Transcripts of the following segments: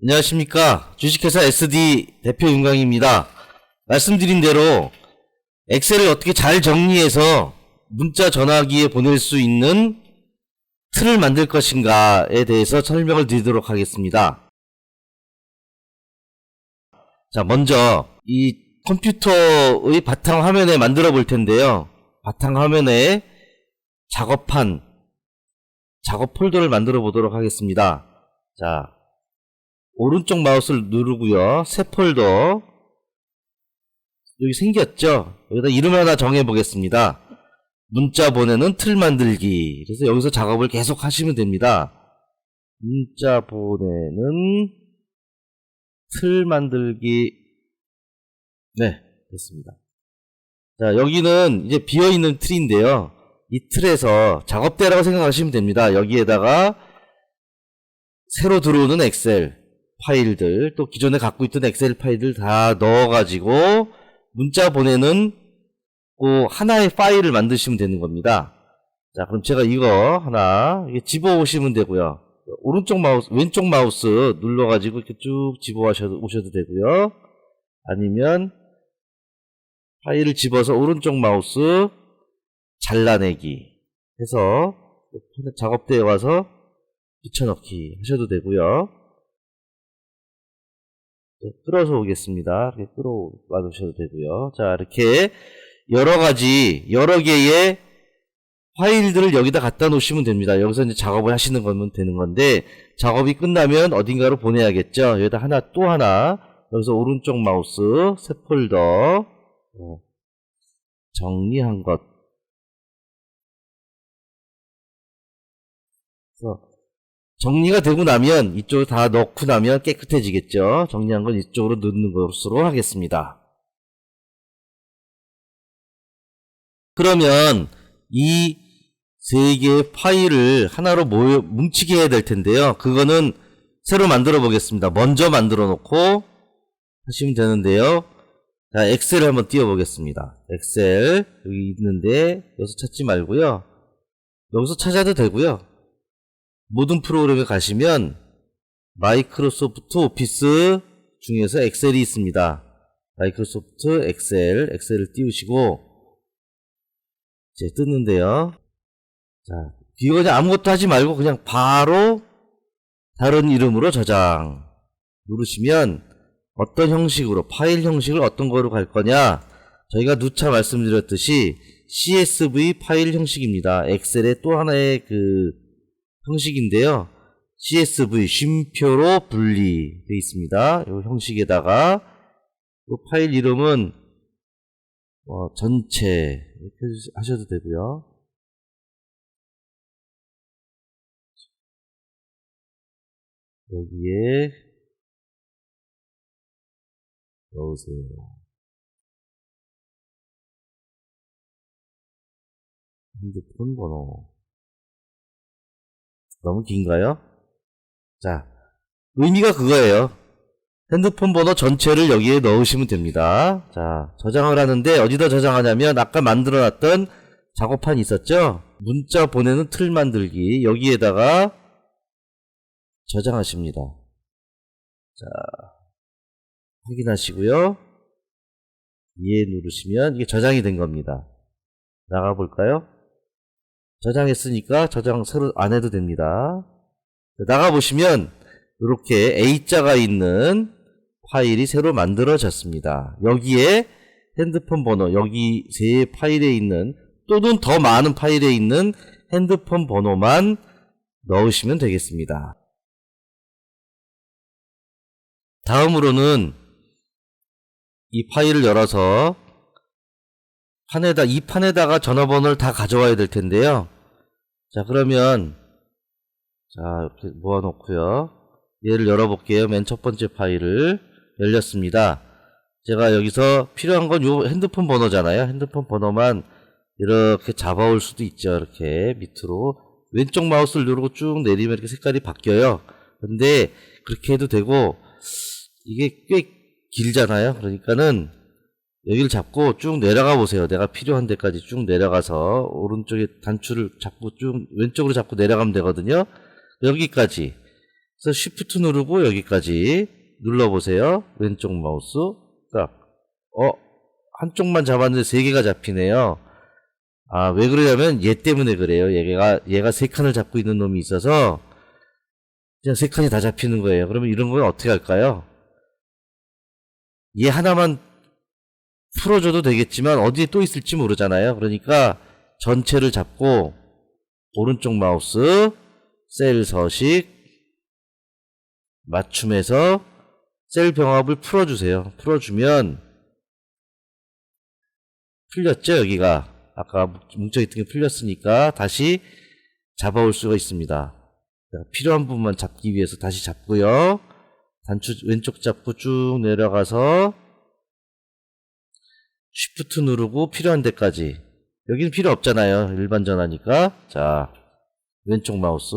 안녕하십니까. 주식회사 SD 대표 윤강입니다. 말씀드린 대로 엑셀을 어떻게 잘 정리해서 문자 전화기에 보낼 수 있는 틀을 만들 것인가에 대해서 설명을 드리도록 하겠습니다. 자, 먼저 이 컴퓨터의 바탕 화면에 만들어 볼 텐데요. 바탕 화면에 작업한 작업 폴더를 만들어 보도록 하겠습니다. 자, 오른쪽 마우스를 누르고요. 새 폴더 여기 생겼죠? 여기다 이름 하나 정해 보겠습니다. 문자 보내는 틀 만들기. 그래서 여기서 작업을 계속 하시면 됩니다. 문자 보내는 틀 만들기. 네, 됐습니다. 자, 여기는 이제 비어 있는 틀인데요. 이 틀에서 작업대라고 생각하시면 됩니다. 여기에다가 새로 들어오는 엑셀 파일들, 또 기존에 갖고 있던 엑셀 파일들 다 넣어가지고 문자 보내는 그 하나의 파일을 만드시면 되는 겁니다. 자, 그럼 제가 이거 하나 집어 오시면 되고요. 오른쪽 마우스, 왼쪽 마우스 눌러가지고 이렇게 쭉 집어 오셔도, 오셔도 되고요. 아니면 파일을 집어서 오른쪽 마우스 잘라내기 해서 작업대에 와서 붙여넣기 하셔도 되고요. 네, 끌어서 오겠습니다. 이렇게 끌어와 주셔도 되고요. 자, 이렇게 여러 가지, 여러 개의 파일들을 여기다 갖다 놓으시면 됩니다. 여기서 이제 작업을 하시는 거면 되는 건데, 작업이 끝나면 어딘가로 보내야겠죠? 여기다 하나, 또 하나, 여기서 오른쪽 마우스, 새 폴더, 어, 정리한 것. 그래서 정리가 되고 나면 이쪽으로 다 넣고 나면 깨끗해지겠죠. 정리한 건 이쪽으로 넣는 것으로 하겠습니다. 그러면 이 세 개의 파일을 하나로 모여, 뭉치게 해야 될 텐데요. 그거는 새로 만들어 보겠습니다. 먼저 만들어 놓고 하시면 되는데요. 자, 엑셀을 한번 띄워 보겠습니다. 엑셀 여기 있는데 여기서 찾지 말고요. 여기서 찾아도 되고요. 모든 프로그램에 가시면 마이크로소프트 오피스 중에서 엑셀이 있습니다. 마이크로소프트 엑셀, 엑셀을 띄우시고 이제 뜯는데요. 자, 이거 그냥 아무것도 하지 말고 그냥 바로 다른 이름으로 저장 누르시면 어떤 형식으로 파일 형식을 어떤 거로 갈 거냐 저희가 누차 말씀드렸듯이 CSV 파일 형식입니다. 엑셀의 또 하나의 그 형식인데요. CSV 쉼표로 분리되어 있습니다. 이 형식에다가 이 파일 이름은 어, 전체 이렇게 하셔도 되고요. 여기에 넣으세요. 핸드폰 번호 너무 긴가요? 자, 의미가 그거예요. 핸드폰 번호 전체를 여기에 넣으시면 됩니다. 자, 저장을 하는데 어디다 저장하냐면 아까 만들어 놨던 작업판 있었죠? 문자 보내는 틀 만들기 여기에다가 저장하십니다. 자, 확인하시고요. 예 누르시면 이게 저장이 된 겁니다. 나가 볼까요? 저장했으니까 저장 새로 안 해도 됩니다. 나가 보시면 이렇게 A자가 있는 파일이 새로 만들어졌습니다. 여기에 핸드폰 번호 여기 세 파일에 있는 또는 더 많은 파일에 있는 핸드폰 번호만 넣으시면 되겠습니다. 다음으로는 이 파일을 열어서 판에다 이 판에다가 전화번호를 다 가져와야 될 텐데요. 자 그러면 자 이렇게 모아놓고요. 얘를 열어볼게요. 맨 첫 번째 파일을 열렸습니다. 제가 여기서 필요한 건 요 핸드폰 번호잖아요. 핸드폰 번호만 이렇게 잡아올 수도 있죠. 이렇게 밑으로 왼쪽 마우스를 누르고 쭉 내리면 이렇게 색깔이 바뀌어요. 근데 그렇게 해도 되고 이게 꽤 길잖아요. 그러니까는 여기를 잡고 쭉 내려가 보세요. 내가 필요한 데까지 쭉 내려가서 오른쪽에 단추를 잡고 쭉 왼쪽으로 잡고 내려가면 되거든요. 여기까지 그래서 Shift 누르고 여기까지 눌러보세요. 왼쪽 마우스. 딱. 어, 한쪽만 잡았는데 세 개가 잡히네요. 아, 왜 그러냐면 얘 때문에 그래요. 얘가, 얘가 세 칸을 잡고 있는 놈이 있어서 그냥 세 칸이 다 잡히는 거예요. 그러면 이런 건 어떻게 할까요? 얘 하나만 풀어줘도 되겠지만 어디에 또 있을지 모르잖아요. 그러니까 전체를 잡고 오른쪽 마우스 셀 서식 맞춤해서 셀 병합을 풀어주세요. 풀어주면 풀렸죠 여기가 아까 뭉쳐있던 게 풀렸으니까 다시 잡아올 수가 있습니다. 자, 필요한 부분만 잡기 위해서 다시 잡고요. 단추 왼쪽 잡고 쭉 내려가서 쉬프트 누르고 필요한 데까지 여기는 필요 없잖아요. 일반 전화니까 자 왼쪽 마우스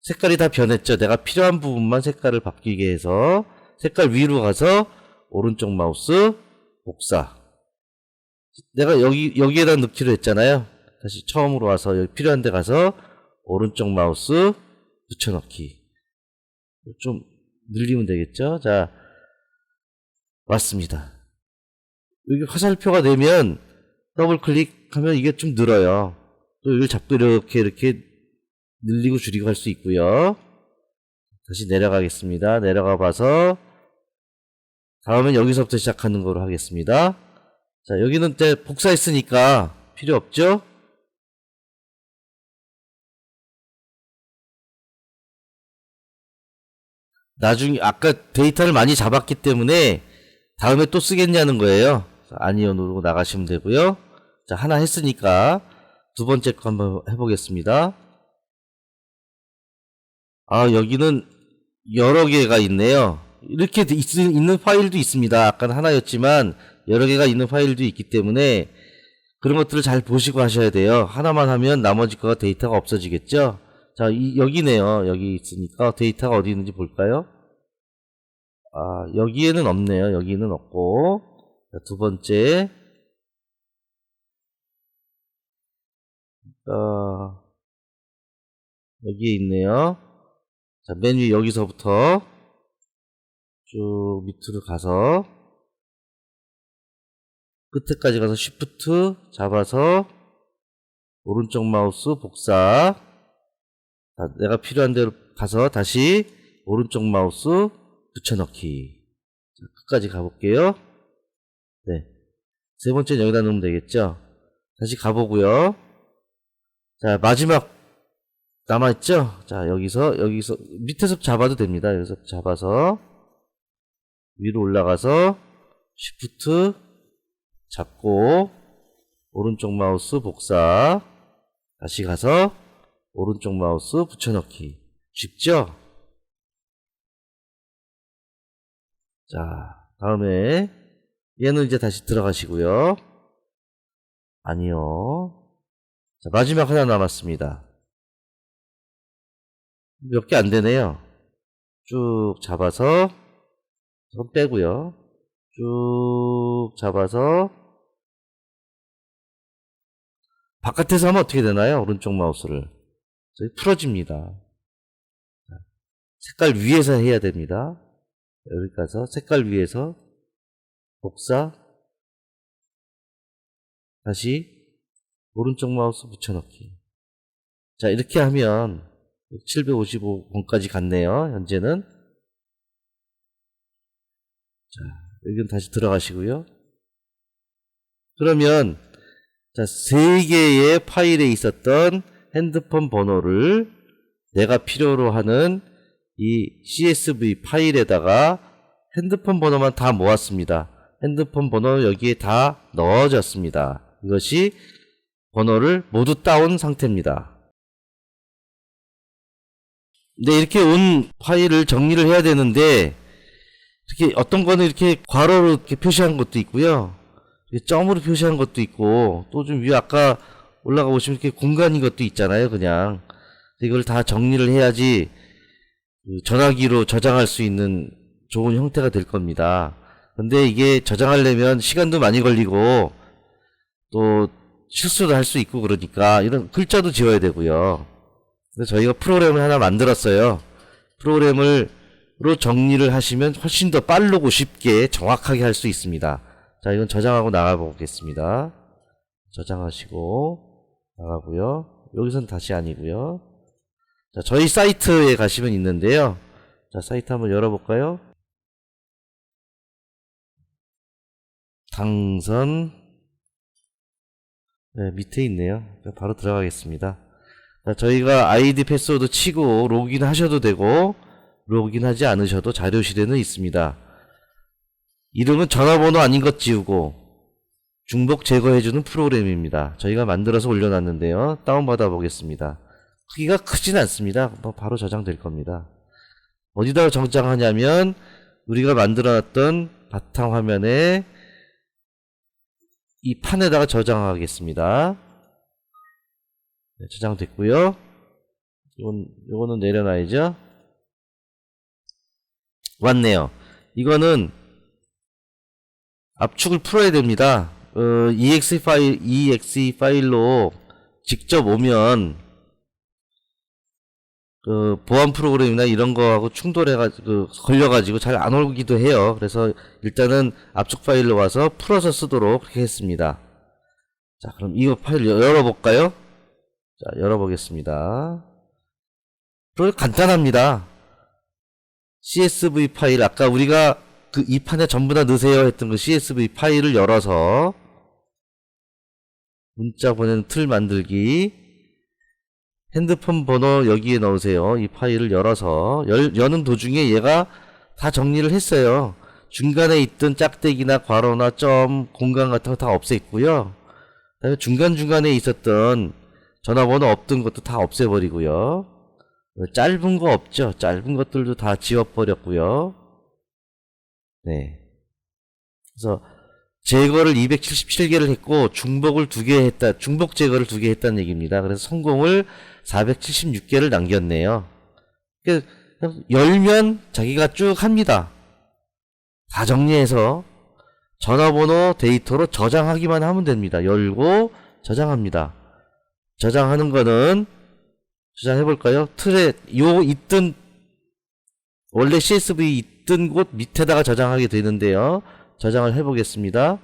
색깔이 다 변했죠. 내가 필요한 부분만 색깔을 바뀌게 해서 색깔 위로 가서 오른쪽 마우스 복사. 내가 여기 여기에다 넣기로 했잖아요. 다시 처음으로 와서 여기 필요한 데 가서 오른쪽 마우스 붙여넣기. 좀 늘리면 되겠죠? 자, 왔습니다. 여기 화살표가 되면 더블 클릭하면 이게 좀 늘어요. 또 이걸 잡고 이렇게 이렇게 늘리고 줄이고 할 수 있고요. 다시 내려가겠습니다. 내려가 봐서 다음엔 여기서부터 시작하는 거로 하겠습니다. 자, 여기는 이제 복사했으니까 필요 없죠? 나중에 아까 데이터를 많이 잡았기 때문에 다음에 또 쓰겠냐는 거예요. 자, 아니요 누르고 나가시면 되고요. 자, 하나 했으니까 두 번째 거 한번 해보겠습니다. 아, 여기는 여러 개가 있네요. 이렇게 있, 있는 파일도 있습니다. 아까는 하나였지만 여러 개가 있는 파일도 있기 때문에 그런 것들을 잘 보시고 하셔야 돼요. 하나만 하면 나머지 거가 데이터가 없어지겠죠? 자, 이, 여기네요. 여기 있으니까 데이터가 어디 있는지 볼까요? 아, 여기에는 없네요. 여기는 없고. 자, 두 번째. 어, 여기에 있네요. 자, 맨 위 여기서부터 쭉 밑으로 가서 끝에까지 가서 Shift 잡아서 오른쪽 마우스 복사 자, 내가 필요한 대로 가서 다시 오른쪽 마우스 붙여넣기 자, 끝까지 가볼게요 네. 세 번째는 여기다 넣으면 되겠죠? 다시 가보고요. 자 마지막 남아있죠? 자 여기서 여기서 밑에서 잡아도 됩니다. 여기서 잡아서 위로 올라가서 Shift 잡고 오른쪽 마우스 복사. 다시 가서 오른쪽 마우스 붙여넣기. 쉽죠? 자 다음에 얘는 이제 다시 들어가시고요 아니요 자 마지막 하나 남았습니다 몇 개 안 되네요 쭉 잡아서 손 빼고요 쭉 잡아서 바깥에서 하면 어떻게 되나요? 오른쪽 마우스를 풀어집니다. 색깔 위에서 해야 됩니다. 여기 가서 색깔 위에서 복사 다시 오른쪽 마우스 붙여넣기 자 이렇게 하면 755번까지 갔네요. 현재는 자 여기는 다시 들어가시고요. 그러면 자, 세 개의 파일에 있었던 핸드폰 번호를 내가 필요로 하는 이 CSV 파일에다가 핸드폰 번호만 다 모았습니다. 핸드폰 번호 여기에 다 넣어졌습니다. 이것이 번호를 모두 따온 상태입니다. 근데 이렇게 온 파일을 정리를 해야 되는데 이렇게 어떤 거는 이렇게 괄호로 이렇게 표시한 것도 있고요. 점으로 표시한 것도 있고 또 좀 위에 아까 올라가 보시면 이렇게 공간인 것도 있잖아요. 그냥 이걸 다 정리를 해야지 그 전화기로 저장할 수 있는 좋은 형태가 될 겁니다. 근데 이게 저장하려면 시간도 많이 걸리고 또 실수도 할 수 있고 그러니까 이런 글자도 지워야 되고요. 그래서 저희가 프로그램을 하나 만들었어요. 프로그램을 로 정리를 하시면 훨씬 더 빠르고 쉽게 정확하게 할 수 있습니다. 자, 이건 저장하고 나가 보겠습니다. 저장하시고 나가고요. 여기선 다시 아니고요. 자, 저희 사이트에 가시면 있는데요. 자, 사이트 한번 열어볼까요? 당선 네, 밑에 있네요. 바로 들어가겠습니다. 자, 저희가 아이디 패스워드 치고 로그인 하셔도 되고 로그인하지 않으셔도 자료실에는 있습니다. 이름은 전화번호 아닌 것 지우고 중복 제거해주는 프로그램입니다. 저희가 만들어서 올려놨는데요. 다운받아 보겠습니다. 크기가 크진 않습니다. 뭐 바로 저장될 겁니다. 어디다가 저장하냐면 우리가 만들어놨던 바탕화면에 이 판에다가 저장하겠습니다. 네, 저장됐고요. 이건 요거는 내려놔야죠. 왔네요. 이거는 압축을 풀어야 됩니다. 어, exe 파일, exe 파일로 직접 오면 그 보안 프로그램이나 이런 거하고 충돌해가지고 그 걸려가지고 잘 안 오기도 해요. 그래서 일단은 압축 파일로 와서 풀어서 쓰도록 그렇게 했습니다. 자, 그럼 이거 파일 열어볼까요? 자, 열어보겠습니다. 그리고 간단합니다. CSV 파일 아까 우리가 그 이 판에 전부 다 넣으세요 했던 그 CSV 파일을 열어서 문자 보내는 틀 만들기 핸드폰 번호 여기에 넣으세요. 이 파일을 열어서 열, 여는 도중에 얘가 다 정리를 했어요. 중간에 있던 짝대기나 괄호나 점, 공간 같은 거 다 없앴고요. 그다음에 중간중간에 있었던 전화번호 없던 것도 다 없애버리고요. 짧은 거 없죠? 짧은 것들도 다 지워버렸고요. 네. 그래서 제거를 277개를 했고 중복을 두 개 했다. 중복 제거를 두 개 했다는 얘기입니다. 그래서 성공을 476개를 남겼네요. 그 열면 자기가 쭉 합니다. 다 정리해서 전화번호 데이터로 저장하기만 하면 됩니다. 열고 저장합니다. 저장하는 거는 저장해 볼까요? 틀에 요 있던 원래 CSV 있던 곳 밑에다가 저장하게 되는데요. 저장을 해 보겠습니다.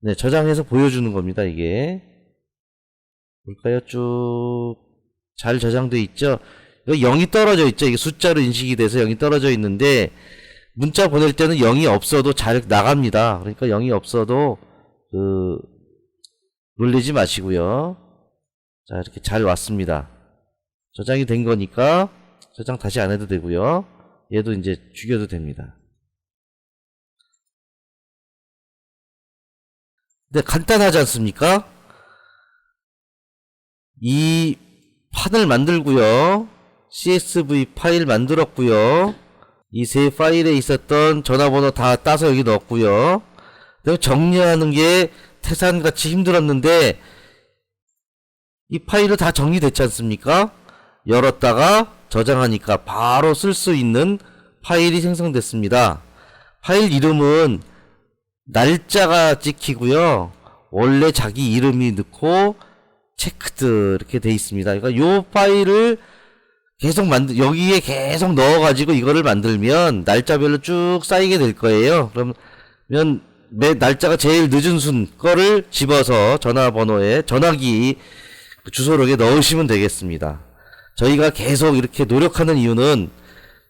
네, 저장해서 보여주는 겁니다, 이게. 볼까요? 쭉 잘 저장돼 있죠? 여기 0이 떨어져 있죠? 이게 숫자로 인식이 돼서 0이 떨어져 있는데 문자 보낼 때는 0이 없어도 잘 나갑니다. 그러니까 0이 없어도 그 놀리지 마시고요. 자, 이렇게 잘 왔습니다. 저장이 된 거니까 저장 다시 안 해도 되고요. 얘도 이제 죽여도 됩니다. 근데 간단하지 않습니까? 이 판을 만들고요. CSV 파일 만들었고요. 이 세 파일에 있었던 전화번호 다 따서 여기 넣었고요. 그리고 정리하는 게 태산같이 힘들었는데 이 파일은 다 정리됐지 않습니까? 열었다가 저장하니까 바로 쓸 수 있는 파일이 생성됐습니다. 파일 이름은 날짜가 찍히고요. 원래 자기 이름이 넣고 체크드 이렇게 돼 있습니다. 그러니까 요 파일을 계속 만들 여기에 계속 넣어가지고 이거를 만들면 날짜별로 쭉 쌓이게 될 거예요. 그러면 매 날짜가 제일 늦은 순 거를 집어서 전화번호에 전화기 그 주소록에 넣으시면 되겠습니다. 저희가 계속 이렇게 노력하는 이유는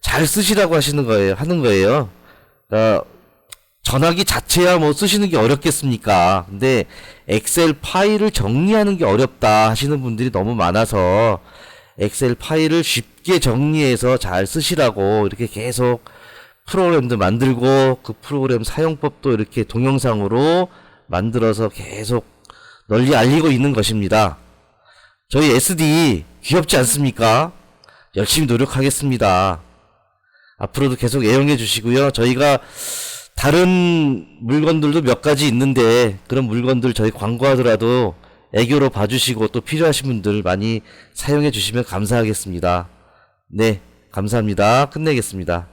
잘 쓰시라고 하시는 거예요. 하는 거예요. 그러니까 전화기 자체야 뭐 쓰시는 게 어렵겠습니까? 근데 엑셀 파일을 정리하는 게 어렵다 하시는 분들이 너무 많아서 엑셀 파일을 쉽게 정리해서 잘 쓰시라고 이렇게 계속 프로그램도 만들고 그 프로그램 사용법도 이렇게 동영상으로 만들어서 계속 널리 알리고 있는 것입니다. 저희 SD 귀엽지 않습니까? 열심히 노력하겠습니다. 앞으로도 계속 애용해 주시고요. 저희가 다른 물건들도 몇 가지 있는데 그런 물건들 저희 광고하더라도 애교로 봐주시고 또 필요하신 분들 많이 사용해 주시면 감사하겠습니다. 네, 감사합니다. 끝내겠습니다.